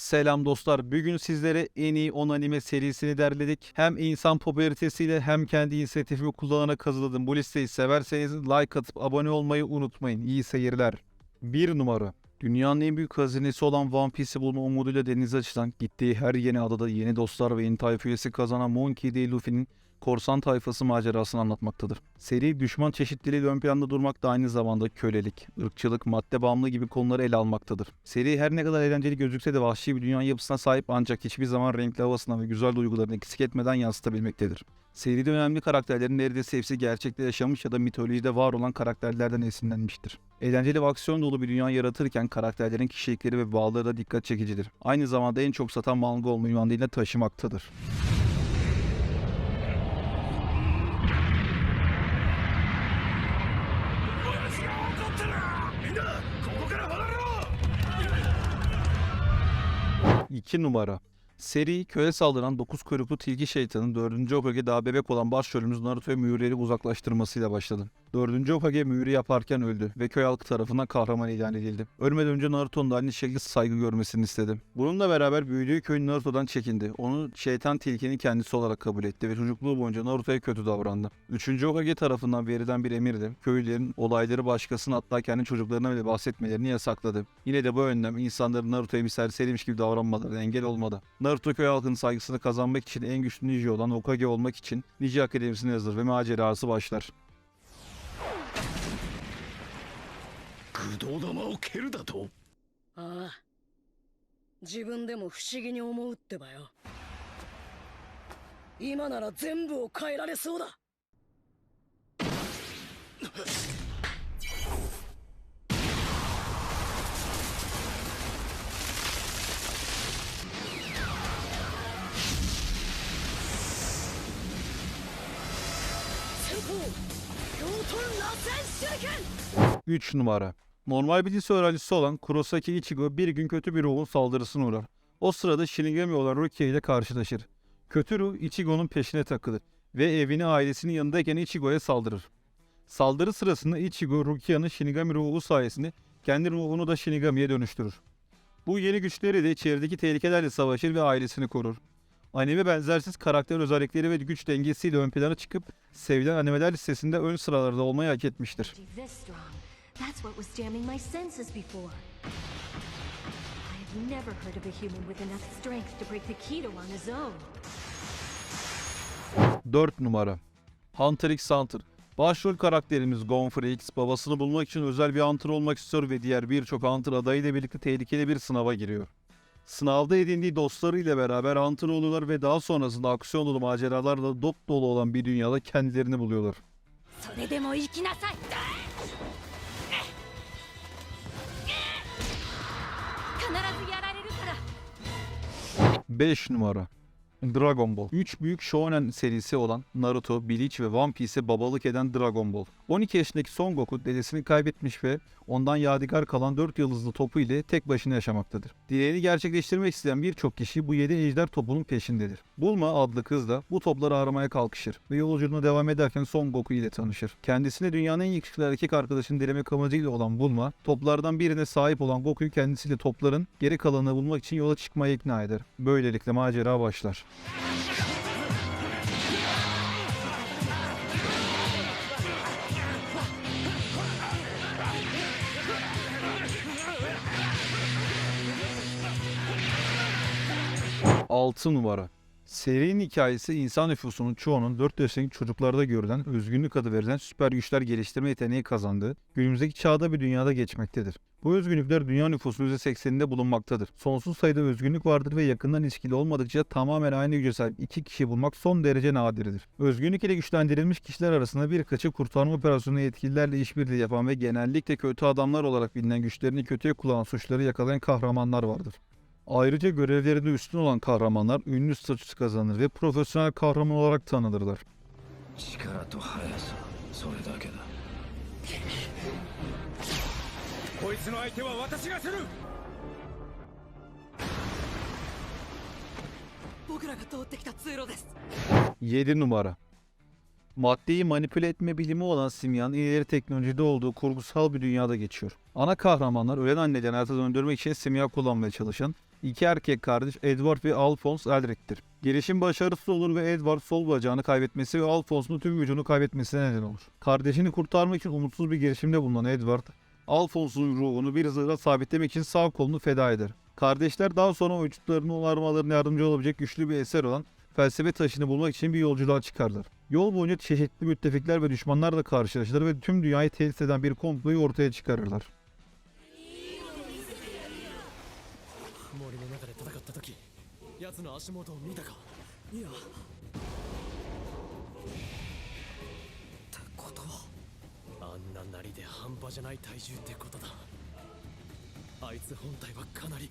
Selam dostlar. Bugün sizlere en iyi 10 anime serisini derledik. Hem insan popülaritesiyle hem kendi inisiyatifimi kullanarak hazırladım. Bu listeyi severseniz like atıp abone olmayı unutmayın. İyi seyirler. 1 numara. Dünyanın en büyük hazinesi olan One Piece'i bulma umuduyla denize açılan, gittiği her yeni adada yeni dostlar ve yeni tayfa üyesi kazanan Monkey D. Luffy'nin korsan tayfası macerasını anlatmaktadır. Seri düşman çeşitliliği ön planda durmak da aynı zamanda kölelik, ırkçılık, madde bağımlılığı gibi konuları ele almaktadır. Seri her ne kadar eğlenceli gözükse de vahşi bir dünya yapısına sahip ancak hiçbir zaman renkli havasına ve güzel duygularını eksik etmeden yansıtabilmektedir. Seride önemli karakterlerin neredeyse hepsi gerçekte yaşamış ya da mitolojide var olan karakterlerden esinlenmiştir. Eğlenceli ve aksiyon dolu bir dünya yaratırken karakterlerin kişilikleri ve bağları da dikkat çekicidir. Aynı zamanda en çok satan manga olma ünvanıyla taşımaktadır. İki numara Seri köye saldıran 9 kuyruklu tilki şeytanın 4. Hokage daha bebek olan başrolümüz Naruto'ya mühürleri uzaklaştırmasıyla başladı. 4. Hokage mühürü yaparken öldü ve köy halkı tarafından kahraman ilan edildi. Ölmeden önce Naruto'nun da aynı şekilde saygı görmesini istedi. Bununla beraber büyüdüğü köyün Naruto'dan çekindi. Onu şeytan tilkinin kendisi olarak kabul etti ve çocukluğu boyunca Naruto'ya kötü davrandı. 3. Hokage tarafından verilen bir emirdi. Köylülerin olayları başkasına hatta kendi çocuklarına bile bahsetmelerini yasakladı. Yine de bu önlem insanların Naruto'ya bir serseriymiş gibi davranmalarına engel olmadı. Naruto köy halkının saygısını kazanmak için en güçlü ninja olan Hokage olmak için Ninja Akademisi'ne yazılır ve macerası başlar. 駆動玉を蹴るだとああ自分でも不思議に思うってばよ今なら全部を変えられそうだ 3 numara. Normal bir lise öğrencisi olan Kurosaki Ichigo bir gün kötü bir ruhun saldırısına uğrar. O sırada Shinigami olan Rukia ile karşılaşır. Kötü ruh Ichigo'nun peşine takılır ve evini ailesinin yanındayken Ichigo'ya saldırır. Saldırı sırasında Ichigo Rukia'nın Shinigami ruhu sayesinde kendi ruhunu da Shinigami'ye dönüştürür. Bu yeni güçleri de içerideki tehlikelerle savaşır ve ailesini korur. Anime benzersiz karakter özellikleri ve güç dengesiyle ön plana çıkıp sevilen animeler listesinde ön sıralarda olmayı hak etmiştir. never heard of a human with enough strength to break the keto on his own. 4 numara. Hunter x Hunter. Başrol karakterimiz Gonfrey X babasını bulmak için özel bir Hunter olmak istiyor ve diğer birçok Hunter adayıyla birlikte tehlikeli bir sınava giriyor. Sınavda edindiği dostlarıyla beraber antını oluyorlar ve daha sonrasında aksiyon dolu maceralarla dop dolu olan bir dünyada kendilerini buluyorlar. Beş numara. Dragon Ball. 3 büyük shonen serisi olan Naruto, Bleach ve One Piece'e babalık eden Dragon Ball. 12 yaşındaki Son Goku dedesini kaybetmiş ve ondan yadigar kalan 4 yıldızlı topu ile tek başına yaşamaktadır. Dileğini gerçekleştirmek isteyen birçok kişi bu 7 ejder topunun peşindedir. Bulma adlı kız da bu topları aramaya kalkışır ve yolculuğuna devam ederken Son Goku ile tanışır. Kendisine dünyanın en yakışıklı erkek arkadaşını dilemek amacıyla olan Bulma, toplardan birine sahip olan Goku'yu kendisiyle topların geri kalanını bulmak için yola çıkmaya ikna eder. Böylelikle macera başlar. Altı numara. Serinin hikayesi insan nüfusunun çoğunun 4 yaşındaki çocuklarda görülen özgünlük adı verilen süper güçler geliştirme yeteneği kazandığı günümüzdeki çağda bir dünyada geçmektedir. Bu özgünlükler dünya nüfusunun %80'inde bulunmaktadır. Sonsuz sayıda özgünlük vardır ve yakından ilişkili olmadıkça tamamen aynı güce sahip iki kişi bulmak son derece nadirdir. Özgünlük ile güçlendirilmiş kişiler arasında birkaçı kurtarma operasyonu yetkililerle işbirliği yapan ve genellikle kötü adamlar olarak bilinen güçlerini kötüye kullanan suçları yakalayan kahramanlar vardır. Ayrıca görevlerinde üstün olan kahramanlar ünlü statüsü kazanır ve profesyonel kahraman olarak tanınırlar. Yedi numara. Maddeyi manipüle etme bilimi olan simyanın ileri teknolojide olduğu kurgusal bir dünyada geçiyor. Ana kahramanlar ölen anneden hayata döndürmek için simya kullanmaya çalışan İki erkek kardeş Edward ve Alphonse Elric'tir. Girişim başarısız olur ve Edward sol bacağını kaybetmesi ve Alphonse'un tüm vücudunu kaybetmesine neden olur. Kardeşini kurtarmak için umutsuz bir girişimde bulunan Edward, Alphonse'un ruhunu bir zırha sabitlemek için sağ kolunu feda eder. Kardeşler daha sonra vücutlarını onarmalarına yardımcı olabilecek güçlü bir eser olan felsefe taşını bulmak için bir yolculuğa çıkarlar. Yol boyunca çeşitli müttefikler ve düşmanlarla karşılaşırlar ve tüm dünyayı tehdit eden bir komployu ortaya çıkarırlar. 奴の足元を見たか？いや。ってことは。あんななりで半端じゃない体重ってことだ。あいつ本体はかなり。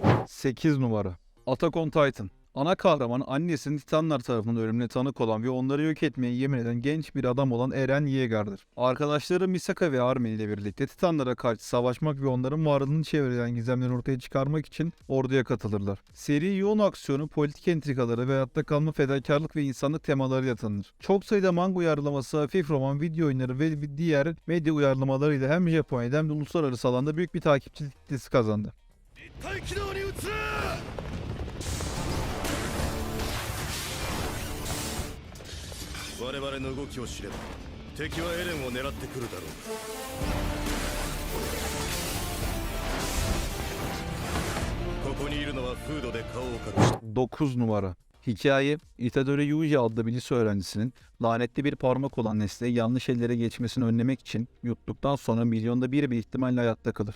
8 numara. Attack on Titan. Ana kahraman annesinin Titanlar tarafından ölümüne tanık olan ve onları yok etmeye yemin eden genç bir adam olan Eren Yeager'dır. Arkadaşları Misaka ve Armin ile birlikte Titanlara karşı savaşmak ve onların varlığını çevreleyen gizemleri ortaya çıkarmak için orduya katılırlar. Seri yoğun aksiyonu, politik entrikaları ve hayatta kalma fedakarlık ve insanlık temalarıyla tanınır. Çok sayıda manga uyarlaması, hafif roman, video oyunları ve diğer medya uyarlamalarıyla hem Japonya'da hem de uluslararası alanda büyük bir takipçi kitlesi kazandı. 我々の動きを知れば敵はエレンを狙ってくるだろうここにいるのはフードで顔を隠した 9 numara. Hikaye, Itadori Yuji adlı bir lise öğrencisinin lanetli bir parmak olan nesneyi yanlış ellere geçmesini önlemek için yuttuktan sonra milyonda bir bir ihtimalle hayatta kalır.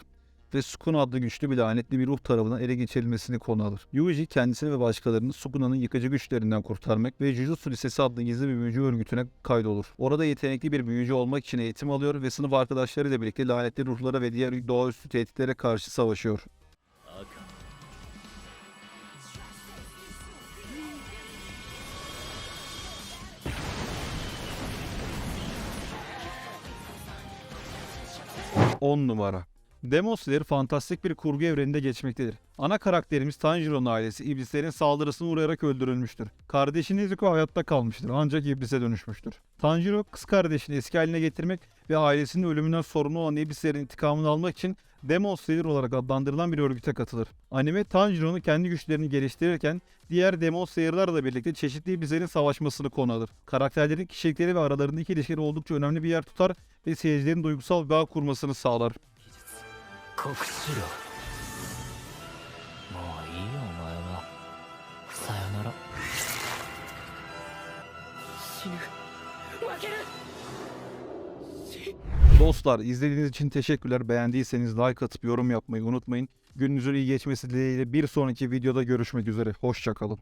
Ve Sukuna adlı güçlü bir lanetli bir ruh tarafından ele geçirilmesini konu alır. Yuji kendisini ve başkalarını Sukuna'nın yıkıcı güçlerinden kurtarmak ve Jujutsu Lisesi adlı gizli bir büyücü örgütüne kaydolur. Orada yetenekli bir büyücü olmak için eğitim alıyor ve sınıf arkadaşlarıyla birlikte lanetli ruhlara ve diğer doğaüstü tehditlere karşı savaşıyor. 赤10 numara. Demon Slayer fantastik bir kurgu evreninde geçmektedir. Ana karakterimiz Tanjiro'nun ailesi iblislerin saldırısına uğrayarak öldürülmüştür. Kardeşi Nezuko hayatta kalmıştır ancak iblise dönüşmüştür. Tanjiro kız kardeşini eski haline getirmek ve ailesinin ölümünden sorumlu olan iblislerin intikamını almak için Demon Slayer olarak adlandırılan bir örgüte katılır. Anime Tanjiro'nun kendi güçlerini geliştirirken diğer Demon Slayer'larla birlikte çeşitli iblislerin savaşmasını konu alır. Karakterlerin kişilikleri ve aralarındaki ilişkileri oldukça önemli bir yer tutar ve seyircilerin duygusal bağ kurmasını sağlar. 告知ろもういいよお前はさよなら死ぬ負ける Dostlar izlediğiniz için teşekkürler. Beğendiyseniz like atıp yorum yapmayı unutmayın. Gününüzün iyi geçmesi dileğiyle bir sonraki videoda görüşmek üzere. Hoşçakalın.